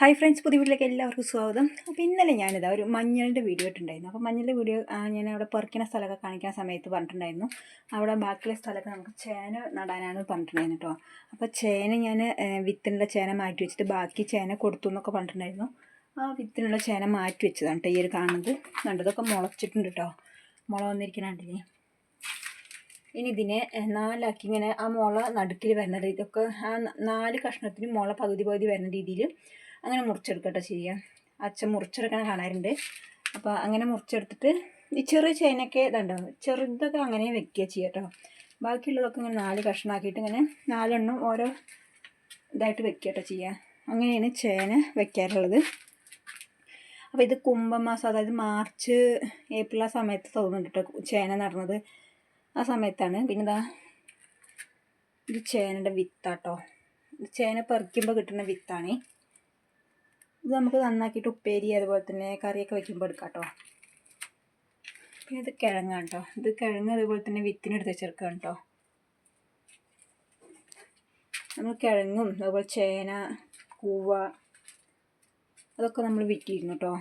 Hi friends പുതിയ വീട്ടിലേക്ക് എല്ലാവർക്കും സ്വാഗതം. അപ്പോൾ ഇന്നലെ ഞാനിതാ ഒരു മഞ്ഞളിന്റെ വീഡിയോ ഇട്ടുണ്ടായിരുന്നു അപ്പോൾ മഞ്ഞളുടെ വീഡിയോ ഞാൻ അവിടെ പറിക്കുന്ന സ്ഥലമൊക്കെ കാണിക്കുന്ന സമയത്ത് പറഞ്ഞിട്ടുണ്ടായിരുന്നു. അവിടെ ബാക്കിയുള്ള സ്ഥലമൊക്കെ നമുക്ക് ചേന നടാനാണ് പറഞ്ഞിട്ടുണ്ടായിരുന്നു കേട്ടോ. അപ്പോൾ ചേന ഞാൻ വിത്തിനുള്ള ചേന മാറ്റി വെച്ചിട്ട് ബാക്കി ചേന കൊടുത്തു എന്നൊക്കെ പറഞ്ഞിട്ടുണ്ടായിരുന്നു. ആ വിത്തിനുള്ള ചേന മാറ്റി വെച്ചതാണ് കേട്ടോ ഈ ഒരു കാണുന്നത്. കണ്ടതൊക്കെ മുളച്ചിട്ടുണ്ട് കേട്ടോ. മുള വന്നിരിക്കണുണ്ടില്ലേ ഇനി. ഇതിനെ നാലാക്കി ഇങ്ങനെ ആ മുള നടുക്കിൽ വരുന്നത് ഇതൊക്കെ ആ നാല് കഷ്ണത്തിന് മുള പകുതി പകുതി വരുന്ന രീതിയിൽ അങ്ങനെ മുറിച്ചെടുക്കട്ടെ ചെയ്യുക അച്ഛൻ മുറിച്ചെടുക്കണ കാണാറുണ്ട് അപ്പോൾ അങ്ങനെ മുറിച്ചെടുത്തിട്ട് ഈ ചെറിയ ചേനയൊക്കെ ഇതുണ്ടോ? ചെറുതൊക്കെ അങ്ങനെ വെക്കുക ചെയ്യുക കേട്ടോ ബാക്കിയുള്ളതൊക്കെ ഇങ്ങനെ നാല് കഷ്ണമാക്കിയിട്ട് ഇങ്ങനെ നാലെണ്ണം ഓരോ ഇതായിട്ട് വെക്കുക കേട്ടോ ചെയ്യുക അങ്ങനെയാണ് ചേന വെക്കാറുള്ളത്. അപ്പോൾ ഇത് കുംഭമാസം അതായത് മാർച്ച് ഏപ്രിൽ ആ സമയത്ത് തോന്നുന്നുണ്ട് കേട്ടോ ചേന നടന്നത്. ആ സമയത്താണ്. പിന്നെ ഇതാ ഇത് ചേനയുടെ വിത്താട്ടോ. ചേന പറിക്കുമ്പോൾ കിട്ടുന്ന വിത്താണേ. ഇത് നമുക്ക് നന്നാക്കിയിട്ട് ഉപ്പേരി അതുപോലെ തന്നെ കറിയൊക്കെ വെക്കുമ്പോൾ എടുക്കാം കേട്ടോ പിന്നെ ഇത് കിഴങ്ങാണ് കേട്ടോ ഇത് കിഴങ്ങ് അതുപോലെ തന്നെ വിത്തിനെടുത്ത് വെച്ചെടുക്കുകയാണ് കേട്ടോ നമ്മൾ കിഴങ്ങും അതുപോലെ ചേന കൂവ അതൊക്കെ നമ്മൾ വിറ്റിയിരുന്നു കേട്ടോ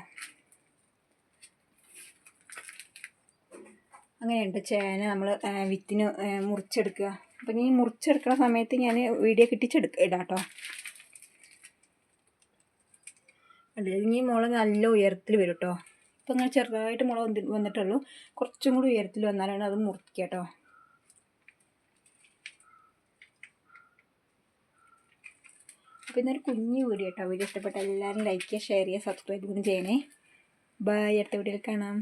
അങ്ങനെയുണ്ട്. ചേന നമ്മൾ വിത്തിന് മുറിച്ചെടുക്കുക. അപ്പം ഈ മുറിച്ചെടുക്കുന്ന സമയത്ത് ഞാൻ വീഡിയോ കിട്ടിച്ചെടുക്കുക ഇടാം കേട്ടോ ഇനി മുളക് നല്ല ഉയരത്തിൽ വരും കേട്ടോ ഇപ്പം അങ്ങനെ ചെറുതായിട്ട് മുളക് വന്നിട്ടുള്ളൂ. കുറച്ചും കൂടി ഉയരത്തിൽ വന്നാലാണ് അത് മുറിക്കുക കേട്ടോ. അപ്പോൾ ഇന്നൊരു കുഞ്ഞു വീഡിയോ കേട്ടോ. വീഡിയോ ഇഷ്ടപ്പെട്ട എല്ലാവരും ലൈക്ക് ചെയ്യുക ഷെയർ ചെയ്യുക സബ്സ്ക്രൈബ് ചെയ്യണേ. ബൈ അടുത്ത വീഡിയോയിൽ കാണാം.